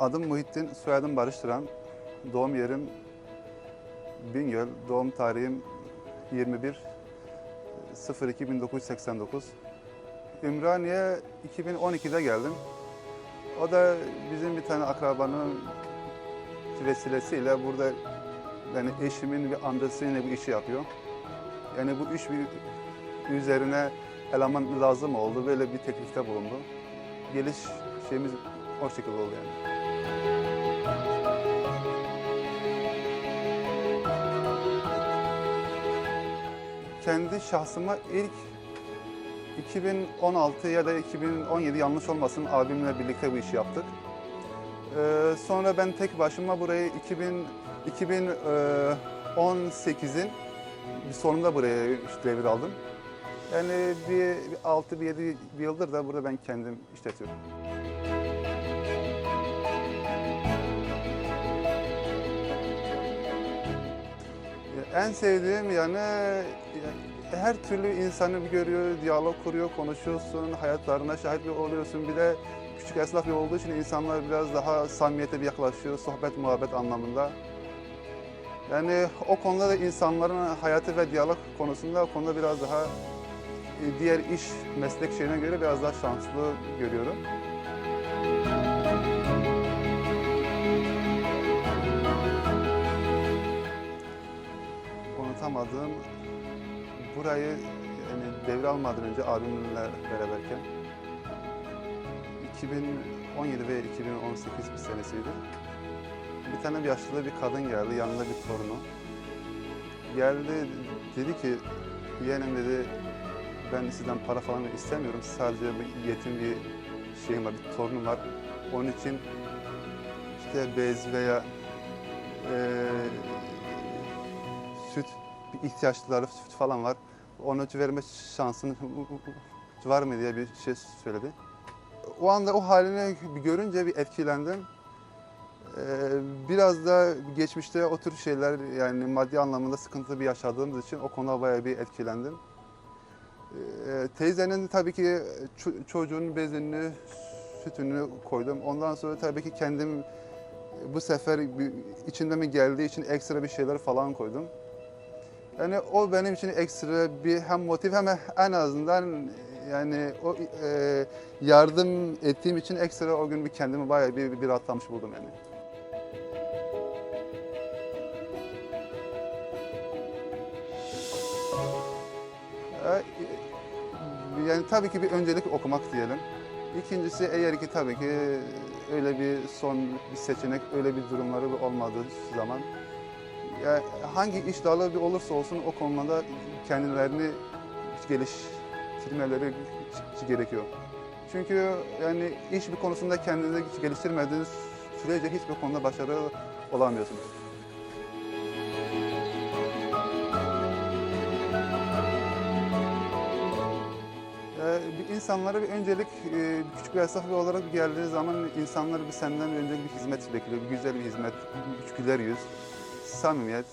Adım Muhittin, soyadım Barıştıran. Doğum yerim Bingöl. Doğum tarihim 21 02 1989. Ümraniye 2012'de geldim. O da bizim bir tane akrabanın vesilesiyle burada yani eşimin bir amcası yine bu işi yapıyor. Yani bu iş bir üzerine eleman lazım oldu. Böyle bir teklifte bulundu. Geliş şeyimiz o şekilde oldu yani. Kendi şahsıma ilk 2016 ya da 2017 yanlış olmasın abimle birlikte bu işi yaptık. Ee, sonra ben tek başıma burayı 2000 2018'in bir sonunda buraya işte devraldım. Yani bir, bir 6 bir 7 bir yıldır da burada ben kendim işletiyorum. En sevdiğim yani her türlü insanı görüyor, diyalog kuruyor, konuşuyorsun, hayatlarına şahit bir oluyorsun. Bir de küçük esnaf bir olduğu için insanlar biraz daha samimiyete bir yaklaşıyor, sohbet muhabbet anlamında. Yani o konuda da insanların hayatı ve diyalog konusunda o konuda biraz daha e, diğer iş meslek şeyine göre biraz daha şanslı görüyorum. Unutamadığım burayı yani devralmadan önce abimle beraberken 2017 ve 2018 bir senesiydi. Bir tane bir yaşlı bir kadın geldi, yanında bir torunu. Geldi, dedi ki, yeğenim dedi, ben sizden para falan istemiyorum. Sadece bir yetim bir şeyim var, bir torunum var. Onun için işte bez veya bir ihtiyaçları süt falan var. Onu verme şansın var mı diye bir şey söyledi. O anda o halini bir görünce bir etkilendim. Ee, Biraz da geçmişte o tür şeyler yani maddi anlamında sıkıntı bir yaşadığımız için o konuda bayağı bir etkilendim. Ee, Teyzenin tabii ki ço- çocuğun bezini, sütünü koydum. Ondan sonra tabii ki kendim bu sefer bir- içinde mi geldiği için ekstra bir şeyler falan koydum. Yani o benim için ekstra bir hem motiv hem en azından yani o e, yardım ettiğim için ekstra o gün bir kendimi bayağı bir, bir rahatlamış buldum yani. E, Yani tabii ki bir öncelik okumak diyelim. İkincisi eğer ki tabii ki öyle bir son bir seçenek, öyle bir durumları olmadığı zaman ya hangi iş dalı bir olursa olsun o konuda kendilerini geliştirmeleri gerekiyor. Çünkü yani iş bir konusunda kendinizi geliştirmediğiniz sürece hiçbir konuda başarılı olamıyorsunuz. Ee, insanlara bir öncelik e, küçük bir esnaf olarak geldiği zaman insanlar bir senden önce bir hizmet bekliyor. Bir güzel bir hizmet, bir güler yüz, samimiyet.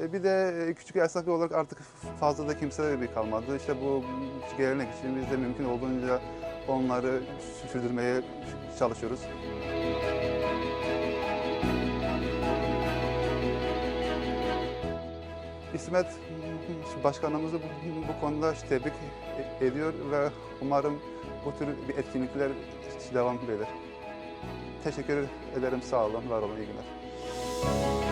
E, Bir de e, küçük bir esnaf olarak artık fazla da kimse bir kalmadı. İşte bu gelenek için biz de mümkün olduğunca onları sürdürmeye çalışıyoruz. İsmet Başkanımızı bu, bu konuda tebrik ediyor ve umarım bu tür bir etkinlikler devam eder. Teşekkür ederim, sağ olun, var olun, iyi günler.